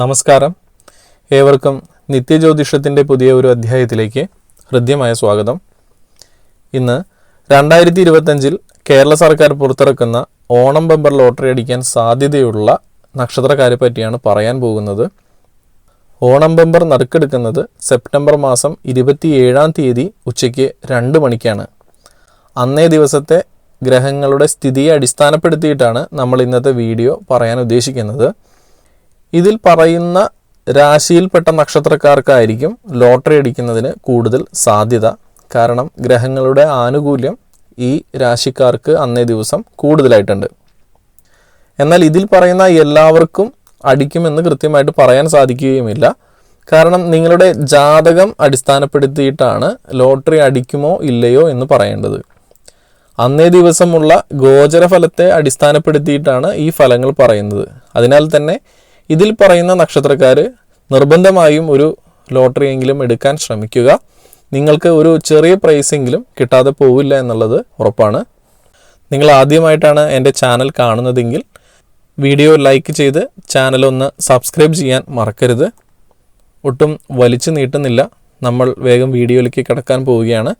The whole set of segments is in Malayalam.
നമസ്കാരം. ഏവർക്കും നിത്യജ്യോതിഷത്തിന്റെ പുതിയ ഒരു അധ്യായത്തിലേക്ക് ഹൃദ്യമായ സ്വാഗതം. ഇന്ന് രണ്ടായിരത്തി ഇരുപത്തഞ്ചിൽ കേരള സർക്കാർ പുറത്തിറക്കുന്ന ഓണം ബമ്പർ ലോട്ടറി അടിക്കാൻ സാധ്യതയുള്ള നക്ഷത്രക്കാരെ പറ്റിയാണ് പറയാൻ പോകുന്നത്. ഓണം ബമ്പർ നറുക്കെടുക്കുന്നത് സെപ്റ്റംബർ മാസം ഇരുപത്തിയേഴാം തീയതി ഉച്ചയ്ക്ക് രണ്ട് മണിക്കാണ്. അന്നേ ദിവസത്തെ ഗ്രഹങ്ങളുടെ സ്ഥിതിയെ അടിസ്ഥാനപ്പെടുത്തിയിട്ടാണ് നമ്മൾ ഇന്നത്തെ വീഡിയോ പറയാൻ ഉദ്ദേശിക്കുന്നത്. ഇതിൽ പറയുന്ന രാശിയിൽപ്പെട്ട നക്ഷത്രക്കാർക്കായിരിക്കും ലോട്ടറി അടിക്കുന്നതിന് കൂടുതൽ സാധ്യത. കാരണം ഗ്രഹങ്ങളുടെ ആനുകൂല്യം ഈ രാശിക്കാർക്ക് അന്നേ ദിവസം കൂടുതലായിട്ടുണ്ട്. എന്നാൽ ഇതിൽ പറയുന്ന എല്ലാവർക്കും അടിക്കുമെന്ന് കൃത്യമായിട്ട് പറയാൻ സാധിക്കുകയുമില്ല. കാരണം നിങ്ങളുടെ ജാതകം അടിസ്ഥാനപ്പെടുത്തിയിട്ടാണ് ലോട്ടറി അടിക്കുമോ ഇല്ലയോ എന്ന് പറയേണ്ടത്. അന്നേ ദിവസമുള്ള ഗോചരഫലത്തെ അടിസ്ഥാനപ്പെടുത്തിയിട്ടാണ് ഈ ഫലങ്ങൾ പറയുന്നത്. അതിനാൽ തന്നെ ഇതിൽ പറയുന്ന നക്ഷത്രക്കാർ നിർബന്ധമായും ഒരു ലോട്ടറി എങ്കിലും എടുക്കാൻ ശ്രമിക്കുക. നിങ്ങൾക്ക് ഒരു ചെറിയ പ്രൈസെങ്കിലും കിട്ടാതെ പോവില്ല എന്നുള്ളത് ഉറപ്പാണ്. നിങ്ങൾ ആദ്യമായിട്ടാണ് എന്റെ ചാനൽ കാണുന്നതെങ്കിൽ വീഡിയോ ലൈക്ക് ചെയ്ത് ചാനൽ ഒന്ന് സബ്സ്ക്രൈബ് ചെയ്യാൻ മറക്കരുത്. ഒട്ടും വലിച്ചു നീട്ടുന്നില്ല. നമ്മൾ വേഗം വീഡിയോയിലേക്ക് കിടക്കാൻ പോവുകയാണ്.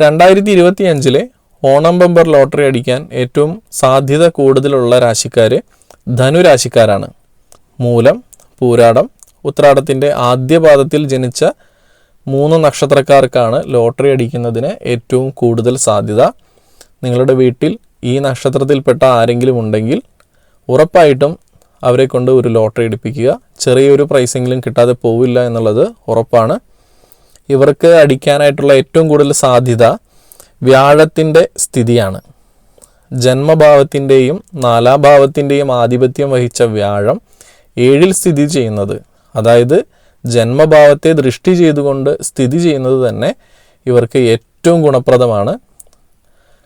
രണ്ടായിരത്തി ഇരുപത്തി അഞ്ചിലെ ഓണം ബമ്പർ ലോട്ടറി അടിക്കാൻ ഏറ്റവും സാധ്യത കൂടുതലുള്ള രാശിക്കാർ ധനുരാശിക്കാരാണ്. മൂലം പൂരാടം. ഉത്രാടത്തിന്റെ ആദ്യ പാദത്തിൽ ജനിച്ച മൂന്ന് നക്ഷത്രക്കാർക്കാണ് ലോട്ടറി അടിക്കുന്നതിന് ഏറ്റവും കൂടുതൽ സാധ്യത. നിങ്ങളുടെ വീട്ടിൽ ഈ നക്ഷത്രത്തിൽപ്പെട്ട ആരെങ്കിലും ഉണ്ടെങ്കിൽ ഉറപ്പായിട്ടും അവരെ കൊണ്ട് ഒരു ലോട്ടറി എടുപ്പിക്കുക ചെറിയൊരു പ്രൈസെങ്കിലും കിട്ടാതെ പോവില്ല എന്നുള്ളത് ഉറപ്പാണ്. ഇവർക്ക് അടിക്കാനായിട്ടുള്ള ഏറ്റവും കൂടുതൽ സാധ്യത വ്യാഴത്തിന്റെ സ്ഥിതിയാണ്. ജന്മഭാവത്തിന്റെയും നാലാം ഭാവത്തിന്റെയും ആധിപത്യം വഹിച്ച വ്യാഴം ഏഴിൽ സ്ഥിതി ചെയ്യുന്നത്. അതായത് ജന്മഭാവത്തെ ദൃഷ്ടി ചെയ്തുകൊണ്ട് സ്ഥിതി ചെയ്യുന്നത് തന്നെ ഇവർക്ക് ഏറ്റവും ഗുണപ്രദമാണ്.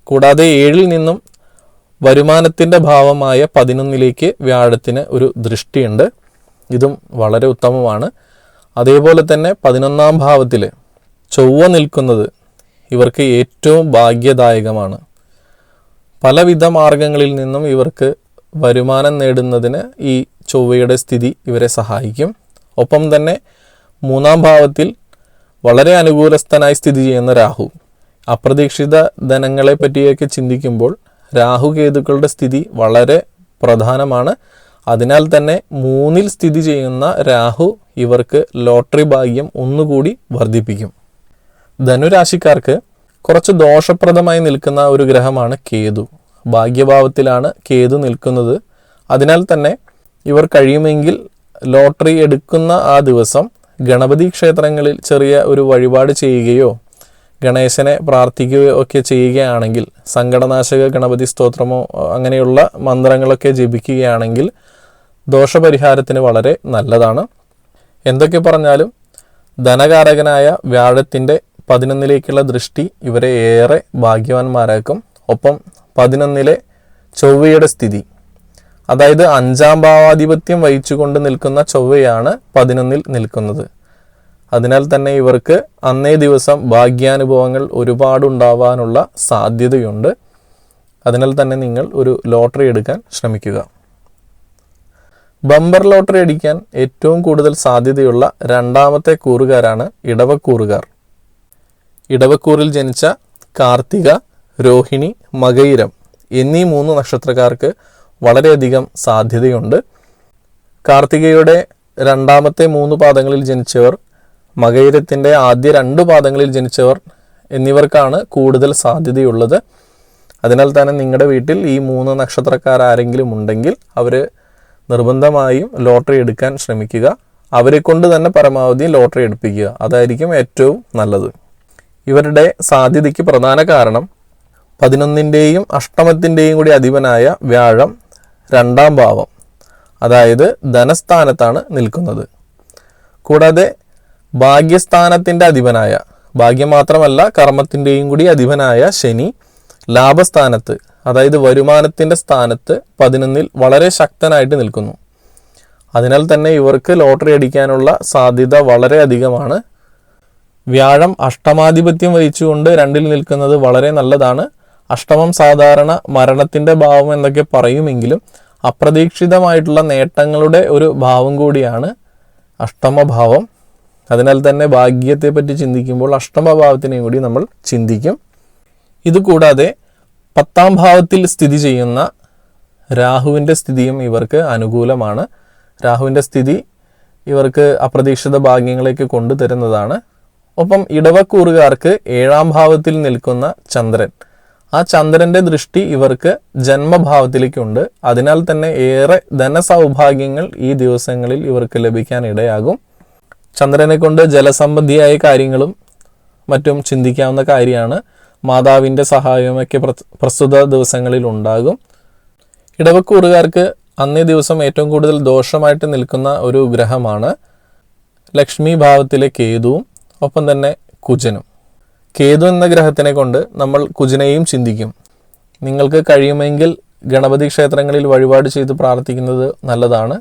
കൂടാതെ ഏഴിൽ നിന്നും വരുമാനത്തിന്റെ ഭാവമായ പതിനൊന്നിലേക്ക് വ്യാഴത്തിന് ഒരു ദൃഷ്ടിയുണ്ട്. ഇതും വളരെ ഉത്തമമാണ്. അതേപോലെ തന്നെ പതിനൊന്നാം ഭാവത്തിൽ ചൊവ്വ നിൽക്കുന്നത് ഇവർക്ക് ഏറ്റവും ഭാഗ്യദായകമാണ്. പലവിധ മാർഗങ്ങളിൽ നിന്നും ഇവർക്ക് വരുമാനം നേടുന്നതിന് ഈ ചൊവ്വയുടെ സ്ഥിതി ഇവരെ സഹായിക്കും. ഒപ്പം തന്നെ മൂന്നാം ഭാവത്തിൽ വളരെ അനുകൂലസ്ഥനായി സ്ഥിതി ചെയ്യുന്ന രാഹു. അപ്രതീക്ഷിത ധനങ്ങളെ പറ്റിയൊക്കെ ചിന്തിക്കുമ്പോൾ രാഹു കേതുക്കളുടെ സ്ഥിതി വളരെ പ്രധാനമാണ്. അതിനാൽ തന്നെ മൂന്നിൽ സ്ഥിതി ചെയ്യുന്ന രാഹു ഇവർക്ക് ലോട്ടറി ഭാഗ്യം ഒന്നുകൂടി വർദ്ധിപ്പിക്കും. ധനുരാശിക്കാർക്ക് കുറച്ച് ദോഷപ്രദമായി നിൽക്കുന്ന ഒരു ഗ്രഹമാണ് കേതു. ഭാഗ്യഭാവത്തിലാണ് കേതു നിൽക്കുന്നത്. അതിനാൽ തന്നെ ഇവർ കഴിയുമെങ്കിൽ ലോട്ടറി എടുക്കുന്ന ആ ദിവസം ഗണപതി ക്ഷേത്രങ്ങളിൽ ചെറിയ ഒരു വഴിപാട് ചെയ്യുകയോ ഗണേശനെ പ്രാർത്ഥിക്കുകയോ ഒക്കെ ചെയ്യുകയാണെങ്കിൽ സങ്കടനാശക ഗണപതി സ്തോത്രമോ അങ്ങനെയുള്ള മന്ത്രങ്ങളൊക്കെ ജപിക്കുകയാണെങ്കിൽ ദോഷപരിഹാരത്തിന് വളരെ നല്ലതാണ്. എന്തൊക്കെ പറഞ്ഞാലും ധനകാരകനായ വ്യാഴത്തിന്റെ പതിനൊന്നിലേക്കുള്ള ദൃഷ്ടി ഇവരെ ഏറെ ഭാഗ്യവാന്മാരാക്കും. ഒപ്പം പതിനൊന്നിലെ ചൊവ്വയുടെ സ്ഥിതി. അതായത് അഞ്ചാം ഭാവാധിപത്യം വഹിച്ചുകൊണ്ട് നിൽക്കുന്ന ചൊവ്വയാണ് പതിനൊന്നിൽ നിൽക്കുന്നത്. അതിനാൽ തന്നെ ഇവർക്ക് അന്നേ ദിവസം ഭാഗ്യാനുഭവങ്ങൾ ഒരുപാടുണ്ടാവാനുള്ള സാധ്യതയുണ്ട്. അതിനാൽ തന്നെ നിങ്ങൾ ഒരു ലോട്ടറി എടുക്കാൻ ശ്രമിക്കുക. ബമ്പർ ലോട്ടറി അടിക്കാൻ ഏറ്റവും കൂടുതൽ സാധ്യതയുള്ള രണ്ടാമത്തെ കൂറുകാരാണ് ഇടവക്കൂറുകാർ. ഇടവക്കൂറിൽ ജനിച്ച കാർത്തിക രോഹിണി മകയിരം എന്നീ മൂന്ന് നക്ഷത്രക്കാർക്ക് വളരെയധികം സാധ്യതയുണ്ട്. കാർത്തികയുടെ രണ്ടാമത്തെ മൂന്ന് പാദങ്ങളിൽ ജനിച്ചവർ മകയിരത്തിന്റെ ആദ്യ രണ്ട് പാദങ്ങളിൽ ജനിച്ചവർ എന്നിവർക്കാണ് കൂടുതൽ സാധ്യതയുള്ളത്. അതിനാൽ തന്നെ നിങ്ങളുടെ വീട്ടിൽ ഈ മൂന്ന് നക്ഷത്രക്കാർ ആരെങ്കിലും ഉണ്ടെങ്കിൽ അവർ നിർബന്ധമായും ലോട്ടറി എടുക്കാൻ ശ്രമിക്കുക. അവരെ കൊണ്ട് തന്നെ പരമാവധി ലോട്ടറി എടുപ്പിക്കുക. അതായിരിക്കും ഏറ്റവും നല്ലത്. ഇവരുടെ സാധ്യതയ്ക്ക് പ്രധാന കാരണം പതിനൊന്നിന്റെയും അഷ്ടമത്തിന്റെയും കൂടി അധിപനായ വ്യാഴം രണ്ടാം ഭാവം അതായത് ധനസ്ഥാനത്താണ് നിൽക്കുന്നത്. കൂടാതെ ഭാഗ്യസ്ഥാനത്തിന്റെ അധിപനായ ഭാഗ്യം മാത്രമല്ല കർമ്മത്തിന്റെയും കൂടി അധിപനായ ശനി ലാഭസ്ഥാനത്ത് അതായത് വരുമാനത്തിന്റെ സ്ഥാനത്ത് പതിനൊന്നിൽ വളരെ ശക്തനായിട്ട് നിൽക്കുന്നു. അതിനാൽ തന്നെ ഇവർക്ക് ലോട്ടറി അടിക്കാനുള്ള സാധ്യത വളരെ അധികമാണ്. വ്യാഴം അഷ്ടമാധിപത്യം വഹിച്ചുകൊണ്ട് രണ്ടിൽ നിൽക്കുന്നത് വളരെ നല്ലതാണ്. അഷ്ടമം സാധാരണ മരണത്തിന്റെ ഭാവം എന്നൊക്കെ പറയുമെങ്കിലും അപ്രതീക്ഷിതമായിട്ടുള്ള നേട്ടങ്ങളുടെ ഒരു ഭാവം കൂടിയാണ് അഷ്ടമഭാവം. അതിനാൽ തന്നെ ഭാഗ്യത്തെ പറ്റി ചിന്തിക്കുമ്പോൾ അഷ്ടമഭാവത്തിനെയും കൂടി നമ്മൾ ചിന്തിക്കും. ഇതുകൂടാതെ പത്താം ഭാവത്തിൽ സ്ഥിതി ചെയ്യുന്ന രാഹുവിന്റെ സ്ഥിതിയും ഇവർക്ക് അനുകൂലമാണ്. രാഹുവിന്റെ സ്ഥിതി ഇവർക്ക് അപ്രതീക്ഷിത ഭാഗ്യങ്ങളേക്ക് കൊണ്ടുതരുന്നതാണ്. ഒപ്പം ഇടവക്കൂറുകാർക്ക് ഏഴാം ഭാവത്തിൽ നിൽക്കുന്ന ചന്ദ്രൻ. ആ ചന്ദ്രന്റെ ദൃഷ്ടി ഇവർക്ക് ജന്മഭാവത്തിലേക്കുണ്ട്. അതിനാൽ തന്നെ ഏറെ ധനസൗഭാഗ്യങ്ങൾ ഈ ദിവസങ്ങളിൽ ഇവർക്ക് ലഭിക്കാൻ ഇടയാകും. ചന്ദ്രനെ കൊണ്ട് ജലസംബന്ധിയായ കാര്യങ്ങളും മറ്റും ചിന്തിക്കാവുന്ന കാര്യമാണ്. മാതാവിന്റെ സഹായമൊക്കെ പ്ര- പ്രസ്തുത ദിവസങ്ങളിൽ ഉണ്ടാകും. ഇടവക്കൂറുകാർക്ക് അന്നേ ദിവസം ഏറ്റവും കൂടുതൽ ദോഷമായിട്ട് നിൽക്കുന്ന ഒരു ഗ്രഹമാണ് ലക്ഷ്മി ഭാവത്തിലെ കേതുവും ഒപ്പം തന്നെ കുജനും. കേതു എന്ന ഗ്രഹത്തിനെ കൊണ്ട് നമ്മൾ കുജനെയും ചിന്തിക്കും. നിങ്ങൾക്ക് കഴിയുമെങ്കിൽ ഗണപതി ക്ഷേത്രങ്ങളിൽ വഴിപാട് ചെയ്ത് പ്രാർത്ഥിക്കുന്നത് നല്ലതാണ്.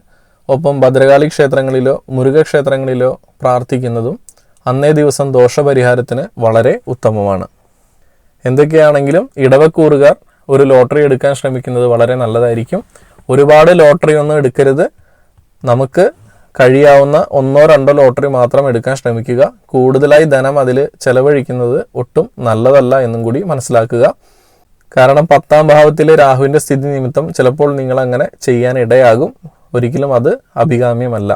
ഒപ്പം ഭദ്രകാളി ക്ഷേത്രങ്ങളിലോ മുരുക ക്ഷേത്രങ്ങളിലോ പ്രാർത്ഥിക്കുന്നതും അന്നേ ദിവസം ദോഷപരിഹാരത്തിന് വളരെ ഉത്തമമാണ്. എന്തൊക്കെയാണെങ്കിലും ഇടവക്കൂറുകാർ ഒരു ലോട്ടറി എടുക്കാൻ ശ്രമിക്കുന്നത് വളരെ നല്ലതായിരിക്കും. ഒരുപാട് ലോട്ടറി ഒന്നും എടുക്കരുത്. നമുക്ക് കഴിയാവുന്ന ഒന്നോ രണ്ടോ ലോട്ടറി മാത്രം എടുക്കാൻ ശ്രമിക്കുക. കൂടുതലായി ധനം അതിൽ ചെലവഴിക്കുന്നത് ഒട്ടും നല്ലതല്ല എന്നും കൂടി മനസ്സിലാക്കുക. കാരണം പത്താം ഭാവത്തിലെ രാഹുവിന്റെ സ്ഥിതി നിമിത്തം ചിലപ്പോൾ നിങ്ങൾ അങ്ങനെ ചെയ്യാൻ ഇടയാകും ഒരിക്കലും അത് അഭികാമ്യമല്ല.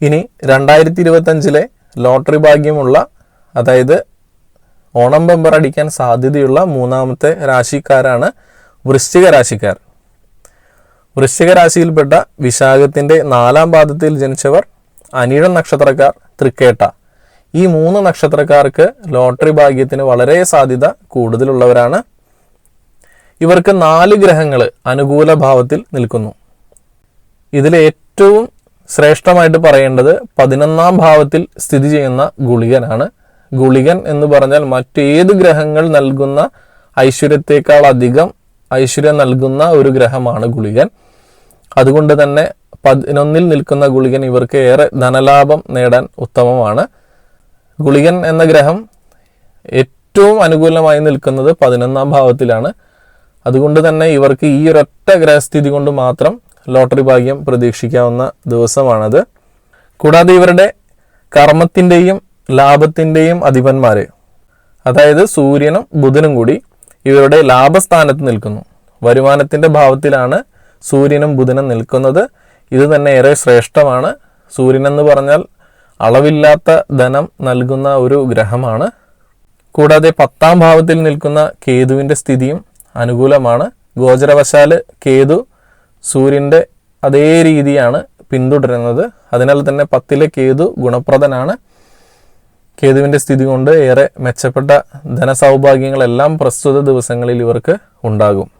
ഇനി രണ്ടായിരത്തി ഇരുപത്തഞ്ചിലെ ലോട്ടറി ഭാഗ്യമുള്ള അതായത് ഓണം ബമ്പർ അടിക്കാൻ സാധ്യതയുള്ള മൂന്നാമത്തെ രാശിക്കാരാണ് വൃശ്ചിക രാശിക്കാർ. വൃശ്ചിക രാശിയിൽപ്പെട്ട വിശാഖത്തിന്റെ നാലാം പാദത്തിൽ ജനിച്ചവർ അനിഴം നക്ഷത്രക്കാർ തൃക്കേട്ട. ഈ മൂന്ന് നക്ഷത്രക്കാർക്ക് ലോട്ടറി ഭാഗ്യത്തിന് വളരെ സാധ്യത കൂടുതലുള്ളവരാണ്. ഇവർക്ക് നാല് ഗ്രഹങ്ങൾ അനുകൂല ഭാവത്തിൽ നിൽക്കുന്നു. ഇതിൽ ഏറ്റവും ശ്രേഷ്ഠമായിട്ട് പറയേണ്ടത് പതിനൊന്നാം ഭാവത്തിൽ സ്ഥിതി ചെയ്യുന്ന ഗുളികനാണ്. ഗുളികൻ എന്ന് പറഞ്ഞാൽ മറ്റേത് ഗ്രഹങ്ങൾ നൽകുന്ന ഐശ്വര്യത്തെക്കാൾ അധികം ഐശ്വര്യം നൽകുന്ന ഒരു ഗ്രഹമാണ് ഗുളികൻ. അതുകൊണ്ട് തന്നെ പതിനൊന്നിൽ നിൽക്കുന്ന ഗുളികൻ ഇവർക്ക് ഏറെ ധനലാഭം നേടാൻ ഉത്തമമാണ്. ഗുളികൻ എന്ന ഗ്രഹം ഏറ്റവും അനുകൂലമായി നിൽക്കുന്നത് പതിനൊന്നാം ഭാവത്തിലാണ്. അതുകൊണ്ട് തന്നെ ഇവർക്ക് ഈ ഒരൊറ്റ ഗ്രഹസ്ഥിതി കൊണ്ട് മാത്രം ലോട്ടറി ഭാഗ്യം പ്രതീക്ഷിക്കാവുന്ന ദിവസമാണത്. കൂടാതെ ഇവരുടെ കർമ്മത്തിന്റെയും ലാഭത്തിന്റെയും അധിപന്മാർ അതായത് സൂര്യനും ബുധനും കൂടി ഇവരുടെ ലാഭസ്ഥാനത്ത് നിൽക്കുന്നു. വരുമാനത്തിന്റെ ഭാവത്തിലാണ് സൂര്യനും ബുധനും നിൽക്കുന്നത് ഇത് തന്നെ ഏറെ ശ്രേഷ്ഠമാണ്. സൂര്യനെന്ന് പറഞ്ഞാൽ അളവില്ലാത്ത ധനം നൽകുന്ന ഒരു ഗ്രഹമാണ്. കൂടാതെ പത്താം ഭാവത്തിൽ നിൽക്കുന്ന കേതുവിന്റെ സ്ഥിതിയും അനുകൂലമാണ്. ഗോചരവശാൽ കേതു സൂര്യന്റെ അതേ രീതിയാണ് പിന്തുടരുന്നത്. അതിനാൽ തന്നെ പത്തിലെ കേതു ഗുണപ്രദനാണ്. കേതുവിന്റെ സ്ഥിതി കൊണ്ട് ഏറെ മെച്ചപ്പെട്ട ധനസൗഭാഗ്യങ്ങളെല്ലാം പ്രസ്തുത ദിവസങ്ങളിൽ ഇവർക്ക് ഉണ്ടാകും.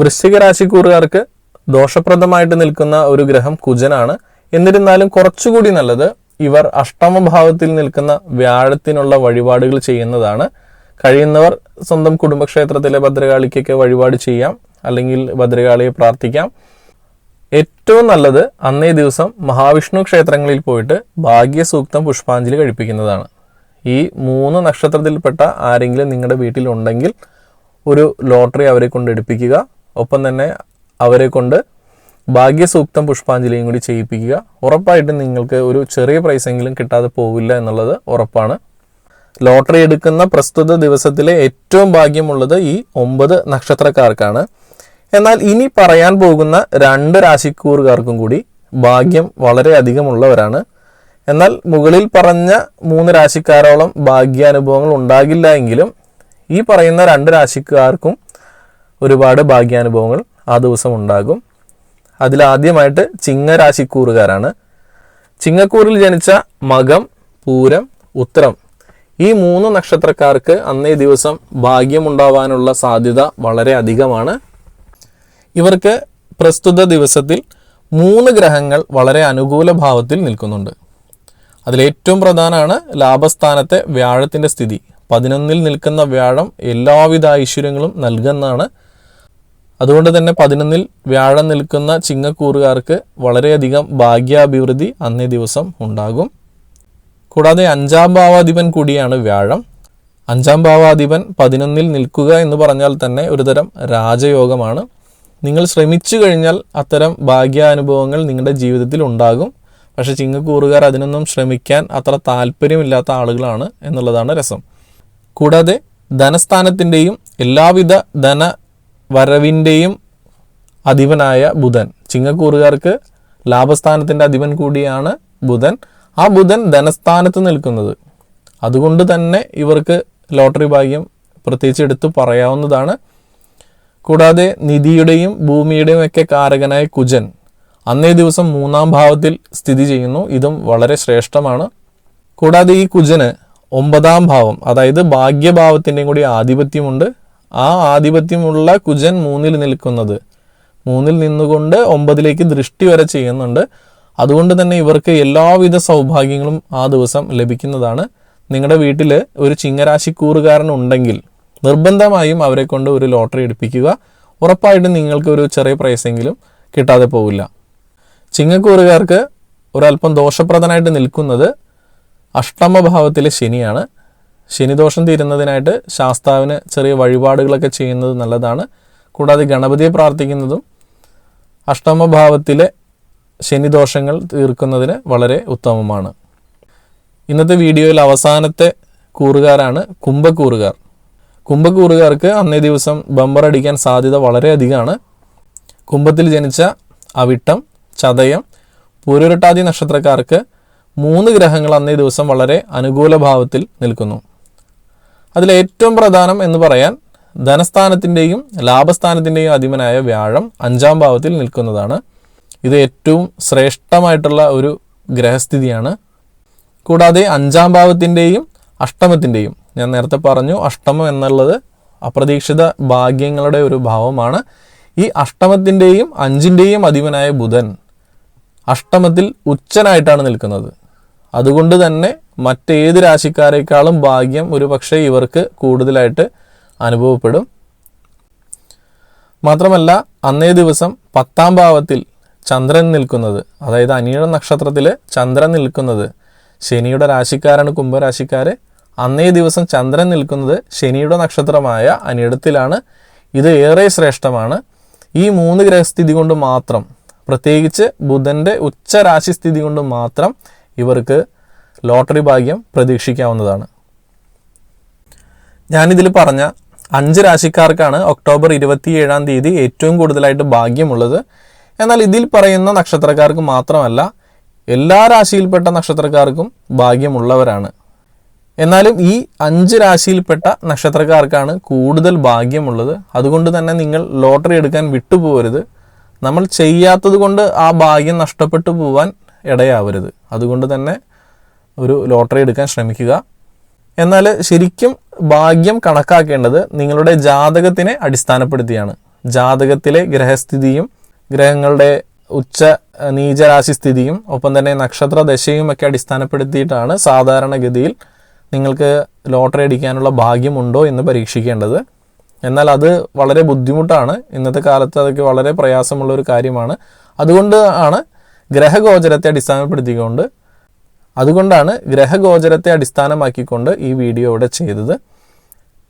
വൃശ്ചിക രാശിക്കൂറുകാർക്ക് ദോഷപ്രദമായിട്ട് നിൽക്കുന്ന ഒരു ഗ്രഹം കുജനാണ്. എന്നിരുന്നാലും കുറച്ചുകൂടി നല്ലത് ഇവർ അഷ്ടമഭാവത്തിൽ നിൽക്കുന്ന വ്യാഴത്തിനുള്ള വഴിപാടുകൾ ചെയ്യുന്നതാണ്. കഴിയുന്നവർ സ്വന്തം കുടുംബക്ഷേത്രത്തിലെ ഭദ്രകാളിക്കൊക്കെ വഴിപാട് ചെയ്യാം അല്ലെങ്കിൽ ഭദ്രകാളിയെ പ്രാർത്ഥിക്കാം. ഏറ്റവും നല്ലത് അന്നേ ദിവസം മഹാവിഷ്ണു ക്ഷേത്രങ്ങളിൽ പോയിട്ട് ഭാഗ്യസൂക്തം പുഷ്പാഞ്ജലി കഴിപ്പിക്കുന്നതാണ്. ഈ മൂന്ന് നക്ഷത്രത്തിൽപ്പെട്ട ആരെങ്കിലും നിങ്ങളുടെ വീട്ടിലുണ്ടെങ്കിൽ ഒരു ലോട്ടറി അവരെ കൊണ്ട് എടുപ്പിക്കുക. ഒപ്പം തന്നെ അവരെ കൊണ്ട് ഭാഗ്യസൂക്തം പുഷ്പാഞ്ജലിയും കൂടി ചെയ്യിപ്പിക്കുക. ഉറപ്പായിട്ടും നിങ്ങൾക്ക് ഒരു ചെറിയ പ്രൈസ് എങ്കിലും കിട്ടാതെ പോവില്ല എന്നുള്ളത് ഉറപ്പാണ്. ലോട്ടറി എടുക്കുന്ന പ്രസ്തുത ദിവസത്തിലെ ഏറ്റവും ഭാഗ്യമുള്ളത് ഈ ഒമ്പത് നക്ഷത്രക്കാർക്കാണ്. എന്നാൽ ഇനി പറയാൻ പോകുന്ന രണ്ട് രാശിക്കൂറുകാർക്കും കൂടി ഭാഗ്യം വളരെ അധികമുള്ളവരാണ്. എന്നാൽ മുകളിൽ പറഞ്ഞ മൂന്ന് രാശിക്കാരോളം ഭാഗ്യാനുഭവങ്ങൾ ഉണ്ടാകില്ല എങ്കിലും ഈ പറയുന്ന രണ്ട് രാശിക്കാർക്കും ഒരുപാട് ഭാഗ്യാനുഭവങ്ങൾ ആ ദിവസം ഉണ്ടാകും. അതിലാദ്യമായിട്ട് ചിങ്ങരാശിക്കൂറുകാരാണ്. ചിങ്ങക്കൂറിൽ ജനിച്ച മകം പൂരം ഉത്തരം ഈ മൂന്ന് നക്ഷത്രക്കാർക്ക് അന്നേ ദിവസം ഭാഗ്യമുണ്ടാവാനുള്ള സാധ്യത വളരെ അധികമാണ്. ഇവർക്ക് പ്രസ്തുത ദിവസത്തിൽ മൂന്ന് ഗ്രഹങ്ങൾ വളരെ അനുകൂല ഭാവത്തിൽ നിൽക്കുന്നുണ്ട്. അതിലേറ്റവും പ്രധാനമാണ് ലാഭസ്ഥാനത്തെ വ്യാഴത്തിന്റെ സ്ഥിതി. പതിനൊന്നിൽ നിൽക്കുന്ന വ്യാഴം എല്ലാവിധ ഐശ്വര്യങ്ങളും നൽകുന്നതാണ് അതുകൊണ്ട് തന്നെ പതിനൊന്നിൽ വ്യാഴം നിൽക്കുന്ന ചിങ്ങക്കൂറുകാർക്ക് വളരെയധികം ഭാഗ്യാഭിവൃദ്ധി അന്നേ ദിവസം ഉണ്ടാകും. കൂടാതെ അഞ്ചാം ഭാവാധിപൻ കൂടിയാണ് വ്യാഴം. അഞ്ചാം ഭാവാധിപൻ പതിനൊന്നിൽ നിൽക്കുക എന്ന് പറഞ്ഞാൽ തന്നെ ഒരുതരം രാജയോഗമാണ്. നിങ്ങൾ ശ്രമിച്ചു കഴിഞ്ഞാൽ അത്തരം ഭാഗ്യാനുഭവങ്ങൾ നിങ്ങളുടെ ജീവിതത്തിൽ ഉണ്ടാകും. പക്ഷേ ചിങ്ങക്കൂറുകാർ അതിനൊന്നും ശ്രമിക്കാൻ അത്ര താല്പര്യമില്ലാത്ത ആളുകളാണ് എന്നുള്ളതാണ് രസം. കൂടാതെ ധനസ്ഥാനത്തിന്റെയും എല്ലാവിധ ധന വരവിന്റെയും അധിപനായ ബുധൻ. ചിങ്ങക്കൂറുകാർക്ക് ലാഭസ്ഥാനത്തിന്റെ അധിപൻ കൂടിയാണ് ബുധൻ. ആ ബുധൻ ധനസ്ഥാനത്ത് നിൽക്കുന്നത്. അതുകൊണ്ട് തന്നെ ഇവർക്ക് ലോട്ടറി ഭാഗ്യം പ്രത്യേകിച്ച് എടുത്തു പറയാവുന്നതാണ്. കൂടാതെ നിധിയുടെയും ഭൂമിയുടെയും ഒക്കെ കാരകനായ കുജൻ അന്നേ ദിവസം മൂന്നാം ഭാവത്തിൽ സ്ഥിതി ചെയ്യുന്നു. ഇതും വളരെ ശ്രേഷ്ഠമാണ്. കൂടാതെ ഈ കുജന് ഒമ്പതാം ഭാവം അതായത് ഭാഗ്യഭാവത്തിന്റെയും കൂടി ആധിപത്യമുണ്ട്. ആ ആധിപത്യമുള്ള കുജൻ മൂന്നിൽ നിൽക്കുന്നത്. മൂന്നിൽ നിന്നുകൊണ്ട് ഒമ്പതിലേക്ക് ദൃഷ്ടി വരെ ചെയ്യുന്നുണ്ട്. അതുകൊണ്ട് തന്നെ ഇവർക്ക് എല്ലാവിധ സൗഭാഗ്യങ്ങളും ആ ദിവസം ലഭിക്കുന്നതാണ്. നിങ്ങളുടെ വീട്ടിൽ ഒരു ചിങ്ങരാശിക്കൂറുകാരൻ ഉണ്ടെങ്കിൽ നിർബന്ധമായും അവരെ കൊണ്ട് ഒരു ലോട്ടറി എടുപ്പിക്കുക. ഉറപ്പായിട്ടും നിങ്ങൾക്ക് ഒരു ചെറിയ പ്രൈസെങ്കിലും കിട്ടാതെ പോവില്ല. ചിങ്ങക്കൂറുകാർക്ക് ഒരല്പം ദോഷപ്രദനായിട്ട് നിൽക്കുന്നത് അഷ്ടമഭാവത്തിലെ ശനിയാണ്. ശനിദോഷം തീരുന്നതിനായിട്ട് ശാസ്താവിന് ചെറിയ വഴിപാടുകളൊക്കെ ചെയ്യുന്നത് നല്ലതാണ്. കൂടാതെ ഗണപതിയെ പ്രാർത്ഥിക്കുന്നതും അഷ്ടമഭാവത്തിലെ ശനിദോഷങ്ങൾ തീർക്കുന്നതിന് വളരെ ഉത്തമമാണ്. ഇന്നത്തെ വീഡിയോയിൽ അവസാനത്തെ കൂറുകാരാണ് കുംഭക്കൂറുകാർ. കുംഭക്കൂറുകാർക്ക് അന്നേ ദിവസം ബമ്പർ അടിക്കാൻ സാധ്യത വളരെയധികമാണ് കുംഭത്തിൽ ജനിച്ച അവിട്ടം ചതയം പൂരുരട്ടാതി നക്ഷത്രക്കാർക്ക് മൂന്ന് ഗ്രഹങ്ങൾ അന്നേ ദിവസം വളരെ അനുകൂല ഭാവത്തിൽ നിൽക്കുന്നു. അതിൽ ഏറ്റവും പ്രധാനം എന്ന് പറയാൻ ധനസ്ഥാനത്തിന്റെയും ലാഭസ്ഥാനത്തിന്റെയും അധിപനായ വ്യാഴം അഞ്ചാം ഭാവത്തിൽ നിൽക്കുന്നതാണ്. ഇത് ഏറ്റവും ശ്രേഷ്ഠമായിട്ടുള്ള ഒരു ഗ്രഹസ്ഥിതിയാണ്. കൂടാതെ അഞ്ചാം ഭാവത്തിന്റെയും അഷ്ടമത്തിന്റെയും ഞാൻ നേരത്തെ പറഞ്ഞു അഷ്ടമം എന്നുള്ളത് അപ്രതീക്ഷിത ഭാഗ്യങ്ങളുടെ ഒരു ഭാവമാണ്. ഈ അഷ്ടമത്തിന്റെയും അഞ്ചിന്റെയും അധിപനായ ബുധൻ അഷ്ടമത്തിൽ ഉച്ചനായിട്ടാണ് നിൽക്കുന്നത്. അതുകൊണ്ട് തന്നെ മറ്റേത് രാശിക്കാരേക്കാളും ഭാഗ്യം ഒരു പക്ഷേ ഇവർക്ക് കൂടുതലായിട്ട് അനുഭവപ്പെടും. മാത്രമല്ല അന്നേ ദിവസം പത്താം ഭാവത്തിൽ ചന്ദ്രൻ നിൽക്കുന്നത് അതായത് അനിഴ നക്ഷത്രത്തിൽ ചന്ദ്രൻ നിൽക്കുന്നത് ശനിയുടെ രാശിക്കാരാണ് കുംഭരാശിക്കാർ അന്നേ ദിവസം ചന്ദ്രൻ നിൽക്കുന്നത് ശനിയുടെ നക്ഷത്രമായ അനിടത്തിലാണ് ഇത് ഏറെ ശ്രേഷ്ഠമാണ്. ഈ മൂന്ന് ഗ്രഹസ്ഥിതി കൊണ്ട് മാത്രം പ്രത്യേകിച്ച് ബുധന്റെ ഉച്ചരാശിസ്ഥിതി കൊണ്ട് മാത്രം ഇവർക്ക് ലോട്ടറി ഭാഗ്യം പ്രതീക്ഷിക്കാവുന്നതാണ്. ഞാനിതിൽ പറഞ്ഞ അഞ്ച് രാശിക്കാർക്കാണ് ഒക്ടോബർ ഇരുപത്തിയേഴാം തീയതി ഏറ്റവും കൂടുതലായിട്ട് ഭാഗ്യമുള്ളത്. എന്നാൽ ഇതിൽ പറയുന്ന നക്ഷത്രക്കാർക്ക് മാത്രമല്ല എല്ലാ രാശിയിൽപ്പെട്ട നക്ഷത്രക്കാർക്കും ഭാഗ്യമുള്ളവരാണ്. എന്നാലും ഈ അഞ്ച് രാശിയിൽപ്പെട്ട നക്ഷത്രക്കാർക്കാണ് കൂടുതൽ ഭാഗ്യമുള്ളത്. അതുകൊണ്ട് തന്നെ നിങ്ങൾ ലോട്ടറി എടുക്കാൻ വിട്ടുപോകരുത്. നമ്മൾ ചെയ്യാത്തത് കൊണ്ട് ആ ഭാഗ്യം നഷ്ടപ്പെട്ടു പോവാൻ ഇടയാവരുത്. അതുകൊണ്ട് തന്നെ ഒരു ലോട്ടറി എടുക്കാൻ ശ്രമിക്കുക. എന്നാൽ ശരിക്കും ഭാഗ്യം കണക്കാക്കേണ്ടത് നിങ്ങളുടെ ജാതകത്തിനെ അടിസ്ഥാനപ്പെടുത്തിയാണ്. ജാതകത്തിലെ ഗ്രഹസ്ഥിതിയും ഗ്രഹങ്ങളുടെ ഉച്ച നീചരാശി സ്ഥിതിയും ഒപ്പം തന്നെ നക്ഷത്ര ദശയും ഒക്കെ അടിസ്ഥാനപ്പെടുത്തിയിട്ടാണ് സാധാരണഗതിയിൽ നിങ്ങൾക്ക് ലോട്ടറി അടിക്കാനുള്ള ഭാഗ്യമുണ്ടോ എന്ന് പരീക്ഷിക്കേണ്ടത്. എന്നാൽ അത് വളരെ ബുദ്ധിമുട്ടാണ്. ഇന്നത്തെ കാലത്ത് അതൊക്കെ വളരെ പ്രയാസമുള്ള ഒരു കാര്യമാണ്. അതുകൊണ്ട് ആണ് ഗ്രഹഗോചരത്തെ അടിസ്ഥാനപ്പെടുത്തിക്കൊണ്ട് അതുകൊണ്ടാണ് ഗ്രഹഗോചരത്തെ അടിസ്ഥാനമാക്കിക്കൊണ്ട് ഈ വീഡിയോ ഇവിടെ ചെയ്തത്.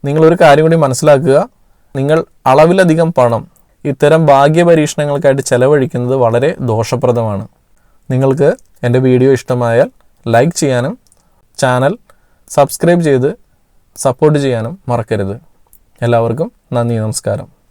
നിങ്ങളൊരു കാര്യം കൂടി മനസ്സിലാക്കുക. നിങ്ങൾ അളവിലധികം പണം ഇത്തരം ഭാഗ്യപരീക്ഷണങ്ങൾക്കായിട്ട് ചെലവഴിക്കുന്നത് വളരെ ദോഷപ്രദമാണ്. നിങ്ങൾക്ക് എന്റെ വീഡിയോ ഇഷ്ടമായാൽ ലൈക്ക് ചെയ്യാനും ചാനൽ സബ്സ്ക്രൈബ് ചെയ്ത് സപ്പോർട്ട് ചെയ്യാനും മറക്കരുത്. എല്ലാവർക്കും നന്ദി നമസ്കാരം.